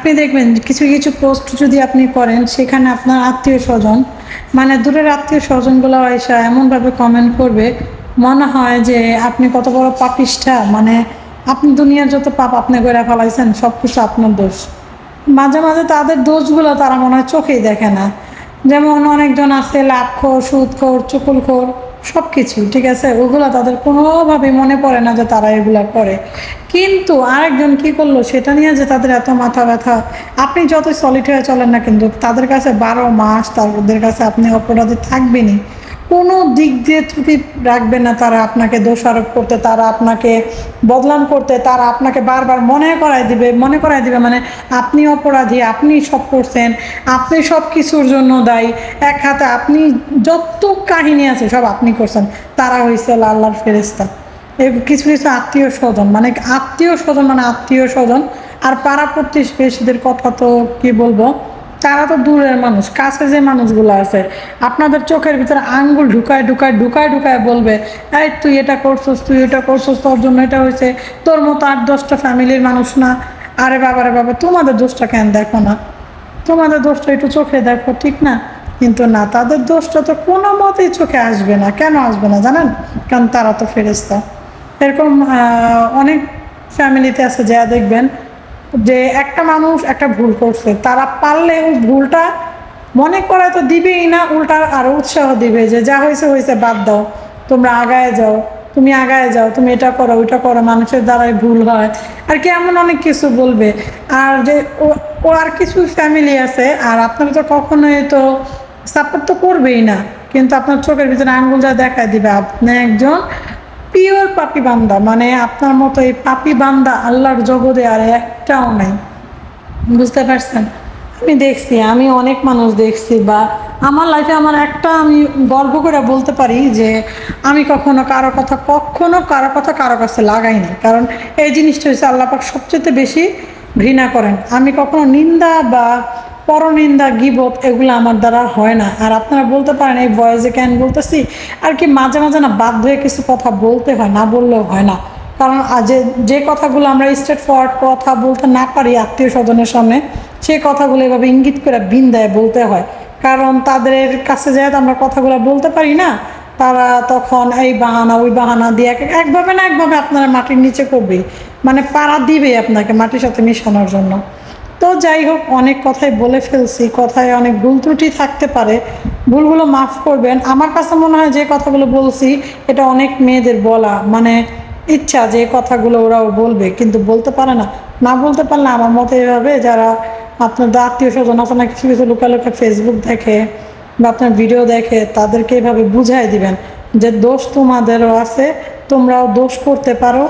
আপনি দেখবেন কিছু কিছু পোস্ট যদি আপনি করেন, সেখানে আপনার আত্মীয় স্বজন মানে দূরের আত্মীয় স্বজনগুলো এসে এমনভাবে কমেন্ট করবে, মনে হয় যে আপনি কত বড় পাপিষ্ঠা মানে আপনি দুনিয়ার যত পাপ আপনি করে ফেলাইছেন সব কিছু আপনার দোষ। মাঝে মাঝে তাদের দোষগুলো তারা মনে হয় চোখেই দেখে না। যেমন অনেকজন আছে লাভখোর সুদখোর চুকুলখোর সব কিছু ঠিক আছে? ওগুলো তাদের কোনোভাবে মনে পড়ে না যে তারা এগুলা করে। কিন্তু আরেকজন কি করল, সেটা নিয়ে যে তাদের এত মাথা ব্যথা। আপনি যত সলিড হয়ে চলেন না কিন্তু তাদের কাছে বারো মাস তাদের কাছে আপনি অপরাধী থাকবেনই। কোনো দিক দিয়ে ত্রুটি রাখবে না তারা আপনাকে দোষারোপ করতে, তারা আপনাকে বদনাম করতে, তারা আপনাকে বারবার মনে করায় দিবে, মনে করায় দিবে মানে আপনি অপরাধী, আপনি সব করছেন, আপনি সব কিছুর জন্য দায়ী, এক হাতে আপনি যত কাহিনী আছে সব আপনি করছেন, তারা হয়েছে আল্লাহর ফেরেস্তা কিছু কিছু আত্মীয় স্বজন মানে আত্মীয় স্বজন মানে আত্মীয় স্বজন, আর পাড়া প্রতিবেশীদের কথা তো কি বলব? তারা তো দূরের মানুষ, কাছে যে মানুষগুলো আছে, আপনাদের চোখের ভিতরে আঙ্গুল ঢুকায় ঢুকায় ঢুকায় ঢুকায় বলবে, এই, তুই এটা করছস, তুই এটা করছস, তোর জন্য এটা হয়েছে, তোর মতো আট দশটা ফ্যামিলির মানুষ না। আরে বাবা রে বাবা, তোমাদের দোষটা কেন দেখো না? তোমাদের দোষটা একটু চোখে দেখো, ঠিক না? কিন্তু না, তাদের দোষটা তো কোনো মতেই চোখে আসবে না। কেন আসবে না জানেন? কারণ তারা তো ফেরেস্তা এরকম অনেক ফ্যামিলিতে আছে যা দেখবেন যে একটা মানুষ একটা ভুল করছে, তারা পারলে ওই ভুলটা মনে করে তো দিবেই না, উল্টা আরও উৎসাহ দিবে যে যা হয়েছে হয়েছে বাদ দাও, তোমরা আগায় যাও, তুমি আগায় যাও, তুমি এটা করো, ওইটা করো, মানুষের দ্বারাই ভুল হয়। আর কি এমন অনেক কিছু বলবে। আর যে ও- আর কিছু ফ্যামিলি আছে, আর আপনারা তো কখনোই তো সাপোর্ট তো করবেই না, কিন্তু আপনার চোখের ভিতরে আঙ্গুল যা দেখায় দিবে, আপনি একজন পিওর পাপি বান্দা মানে আপনার মতো এই পাপি বান্দা আল্লাহর জগতে আর একটাও নাই। বুঝতে পারছেন? আমি দেখছি, আমি অনেক মানুষ দেখছি বা আমার লাইফে আমার একটা আমি গর্ব করে বলতে পারি যে আমি কখনো কারও কথা, কখনো কারও কথা কারও কাছে লাগাইনি কারণ এই জিনিসটা হচ্ছে আল্লাপাক সবচেয়ে বেশি ঘৃণা করেন। আমি কখনো নিন্দা বা পরনিন্দা, গিবত এগুলো আমার দ্বারা হয় না। আর আপনারা বলতে পারেন, এই ভয়েসে কেন বলতেছি? আর কি মাঝে মাঝে না বাধ্য হয়ে কিছু কথা বলতে হয়, না বললেও হয় না। কারণ যে যে কথাগুলো আমরা স্ট্রেট ফরওয়ার্ড কথা বলতে না পারি আত্মীয় স্বজনের সামনে, সেই কথাগুলো এভাবে ইঙ্গিত করে বিন দেয় বলতে হয়। কারণ তাদের কাছে যেহেতু আমরা কথাগুলো বলতে পারি না, তারা তখন এই বাহানা, ওই বাহানা দিয়ে এক- একভাবে না একভাবে আপনারা মাটির নিচে করবে মানে পাড়া দিবে আপনাকে মাটির সাথে মিশানোর জন্য। তো যাই হোক, অনেক কথাই বলে ফেলছি, কথায় অনেক ভুল ত্রুটি থাকতে পারে। ভুলগুলো মাফ করবেন। আমার কাছে মনে হয় যে কথাগুলো বলছি, এটা অনেক মেয়েদের বলা মানে ইচ্ছা যে কথাগুলো ওরাও বলবে, কিন্তু বলতে পারে না। না বলতে পারলে আমার মতে এভাবে, যারা আপনার আত্মীয় স্বজন আছে না, কিছু কিছু লোকা ফেসবুক দেখে বা আপনার ভিডিও দেখে, তাদেরকে এভাবে বুঝাই দিবেন যে দোষ তোমাদেরও আছে, তোমরাও দোষ করতে পারো।